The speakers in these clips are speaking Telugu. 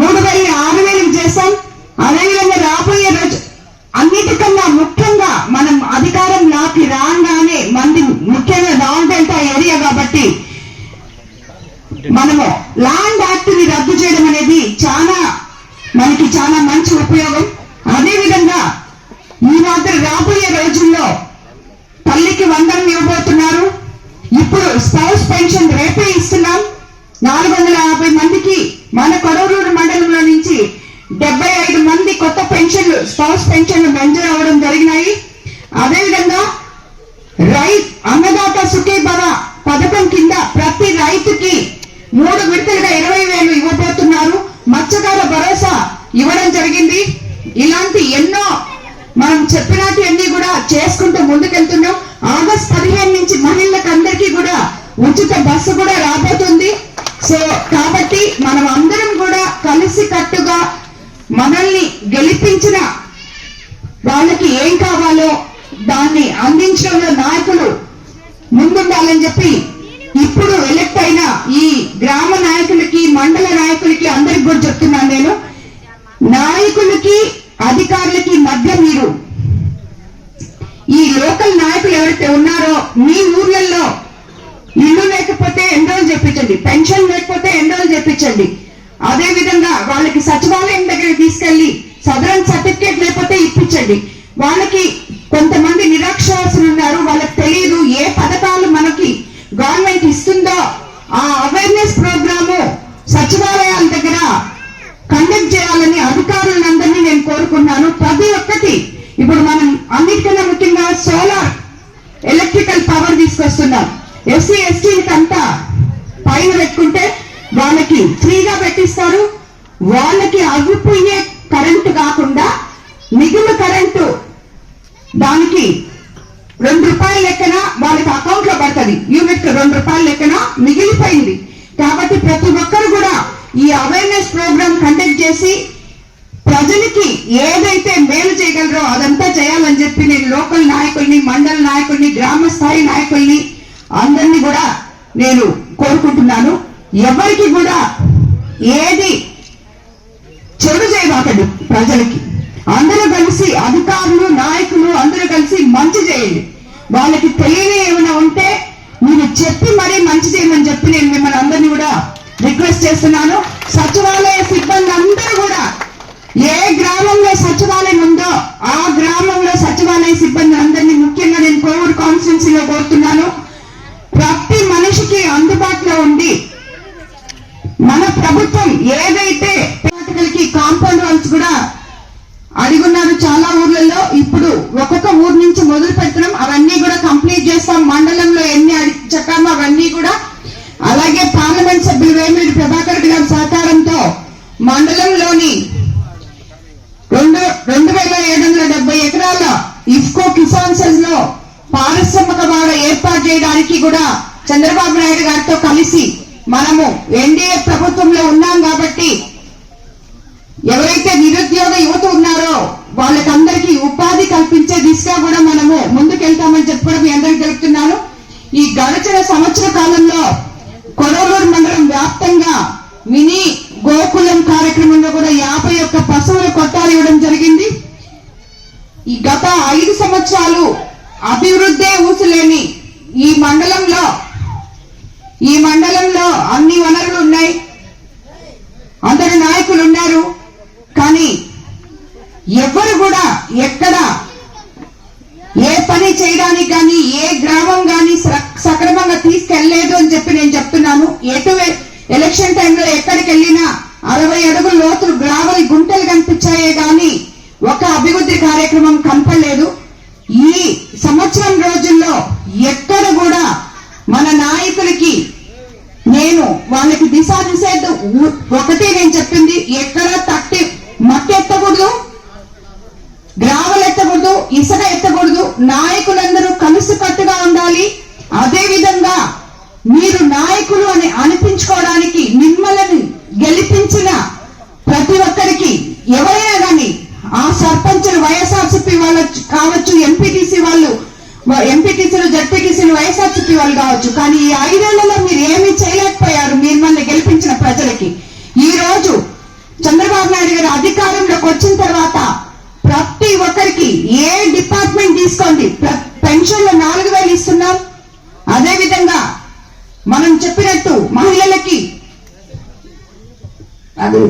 మూడు అదేవిధంగా రాబోయే రోజు అన్నిటికన్నా ముఖ్యంగా మనం అధికారంలోకి రాగానే మంది ముఖ్యంగా నాన్ డెల్టా ఏరియా కాబట్టి మనము ల్యాండ్ యాక్ట్ని రద్దు చేయడం అనేది చాలా మనకి చాలా మంచి ఉపయోగం. అదే విధంగా ఈ మాత్రం రాబోయే రోజుల్లో తల్లికి వందనం ఇవ్వబోతున్నారు. ఇప్పుడు స్పౌస్ పెన్షన్ రేపే ఇస్తున్నాం. నాలుగు వందల యాభై మంది మన కొడవలూరు మండలంలో నుంచి డెబ్బై ఐదు మంది కొత్త పెన్షన్లు స్పౌస్ పెన్షన్లు మంజూరు అవ్వడం జరిగినాయి అదేవిధంగా రై అన్నదాత సుఖీ భవ పథకం కింద ప్రతి రైతుకి మూడు విడతలుగా ఇరవై వేలు ఇవ్వబోతున్నారు మత్స్యకార భరోసా ఇవ్వడం జరిగింది ఇలాంటి ఎన్నో మనం చెప్పినట్టు అన్ని కూడా చేసుకుంటూ ముందుకెళ్తున్నాం ఆగస్ట్ పదిహేను నుంచి మహిళలకు అందరికీ కూడా ఉచిత బస్సు కూడా రాబోతుంది సో కాబట్టి మనం అందరం కూడా కలిసి కట్టుగా మనల్ని గెలిపించిన వాళ్ళకి ఏం కావాలో దాన్ని అందించడంలో నాయకులు ముందుండాలని చెప్పి ఇప్పుడు ఎలక్ట్ అయిన ఈ గ్రామ నాయకులకి మండల నాయకులకి అందరికి కూడా చెప్తున్నాను నేను. నాయకులకి అధికారులకి మధ్య మీరు ఈ లోకల్ నాయకులు ఎవరైతే ఉన్నారో మీ ఊర్లలో ఇల్లు లేకపోతే ఎన్రోల్ చెప్పించండి? పెన్షన్ లేకపోతే ఎన్రోల్ చెప్పించండి? అదే విధంగా వాళ్ళకి సచివాలయం దగ్గర తీసుకెళ్ళి సదరన్ సర్టిఫికేట్ లేకపోతే ఇప్పించండి. వాళ్ళకి కొంతమంది నిరక్షరాస్యులు ఉన్నారు వాళ్ళకి తెలియదు ఏ పథకాలు మనకి గవర్నమెంట్ ఇస్తుందో ఆ అవేర్నెస్ ప్రోగ్రాము సచివాలయాల దగ్గర కండక్ట్ చేయాలని అధికారులందరినీ ప్రతి ఒక్కటి ఇప్పుడు మనం అన్నిటికన్నా ముఖ్యంగా సోలార్ ఎలక్ట్రికల్ పవర్ తీసుకొస్తున్నాం. ఎస్సీ ఎస్టీలకి అంతా పైన పెట్టుకుంటే వాళ్ళకి ఫ్రీగా పెట్టిస్తారు. వాళ్ళకి అవ్విపోయే కరెంటు కాకుండా మిగులు కరెంటు దానికి రెండు రూపాయల లెక్కన చెప్పి నేను లోకల్ నాయకుల్ని మండల నాయకుల్ని గ్రామ స్థాయి నాయకుల్ని అందరినీ కూడా నేను కోరుకుంటున్నాను. ఎవరికి కూడా ఏది చెడు చేయబాకండి ప్రజలకి. అందరూ కలిసి అధికారులు నాయకులు అందరూ కలిసి మంచి చేయండి. వాళ్ళకి తెలియని ఏమైనా ఉంటే మీరు చెప్పి మరీ కోవూరు కోరుతున్నాను. ప్రతి మనిషికి అందుబాటులో ఉండి మన ప్రభుత్వం ఏదైతే పర్యాటకులకి కాంపౌండ్ వాల్స్ కూడా అడిగున్నారు చాలా ఊర్లలో ఇప్పుడు ఒక్కొక్క ఊరు నుంచి మొదలు పెడుతున్నాం. అవన్నీ కూడా కంప్లీట్ చేస్తాం. మండలంలో ఎన్ని అడి- అవన్నీ కూడా. అలాగే పార్లమెంట్ సభ్యులు వేమిరెడ్డి గారికి కూడా చంద్రబాబు నాయుడు గారితో కలిసి మనము ఎన్డీఏ ప్రభుత్వంలో ఉన్నాం కాబట్టి ఎవరైతే నిరుద్యోగ యువత ఉన్నారో వాళ్ళకందరికీ ఉపాధి కల్పించే దిశగా కూడా మనము ముందుకెళ్తామని చెప్పి కూడా మీ అందరికి తెలుపుతున్నాను. ఈ గడిచిన సంవత్సర కాలంలో కొడవలూరు మండలం వ్యాప్తంగా మినీ గోకులం కార్యక్రమంలో కూడా యాభై ఒక్క పశువుల కొట్టాలు ఇవ్వడం జరిగింది. ఈ గత ఐదు సంవత్సరాలు అభివృద్ధే ఊసులేని ఈ మండలంలో ఈ మండలంలో అన్ని వనరులు ఉన్నాయి. అందరు నాయకులు ఉన్నారు. కానీ ఎవరు కూడా ఎక్కడ ఏ పని చేయడానికి కానీ ఏ గ్రామం కానీ సక్రమంగా తీసుకెళ్ళేదు అని చెప్పి నేను చెప్తున్నాను. ఎటు ఎలక్షన్ టైంలో ఎక్కడికి వెళ్ళినా అరవై అడుగుల లోతులు గ్రావల్ గుంటలు కనిపించాయే కానీ ఒక అభివృద్ధి కార్యక్రమం కనపడలేదు ఈ సంవత్సరం రోజుల్లో ఎక్కడ కూడా మన నాయకులకి నేను వాళ్ళకి దిశాదిశ ఒకటే నేను చెప్పింది ఎక్కడ తట్టి మట్టి ఎత్తకూడదు గ్రావలు ఎత్తకూడదు ఇసుక ఎత్తకూడదు నాయకులందరూ కలిసికట్టుగా ఉండాలి. అదే విధంగా మీరు నాయకులు అని అనిపించుకోవడానికి మిమ్మల్ని గెలిపించిన ప్రతి ఒక్కరికి ఎవరైనా కానీ ఆ సర్పంచులు వైఎస్ఆర్సీపీ వాళ్ళు కావచ్చు ఎంపీటీసీ వాళ్ళు ఎంపీటీసీలు జడ్పీటీసీలు వైఎస్ఆర్సీపీ వాళ్ళు కావచ్చు కానీ ఈ ఐదేళ్ళలో మీరు ఏమీ చేయలేకపోయారు మిమ్మల్ని గెలిపించిన ప్రజలకి. ఈ రోజు చంద్రబాబు నాయుడు గారు అధికారంలోకి వచ్చిన తర్వాత ప్రతి ఒక్కరికి ఏ డిపార్ట్మెంట్ తీసుకోండి? పెన్షన్లో నాలుగు వేలు ఇస్తున్నాం. అదే విధంగా మనం చెప్పినట్టు మహిళలకి అది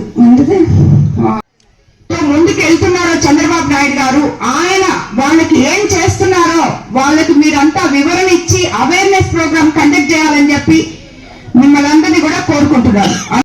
ముందుకు వెళ్తున్నారో చంద్రబాబు నాయుడు గారు. ఆయన వాళ్ళకి ఏం చేస్తున్నారో వాళ్ళకి మీరంతా వివరణ ఇచ్చి అవేర్నెస్ ప్రోగ్రామ్ కండక్ట్ చేయాలని చెప్పి మిమ్మల్ని நடத்துகிறார்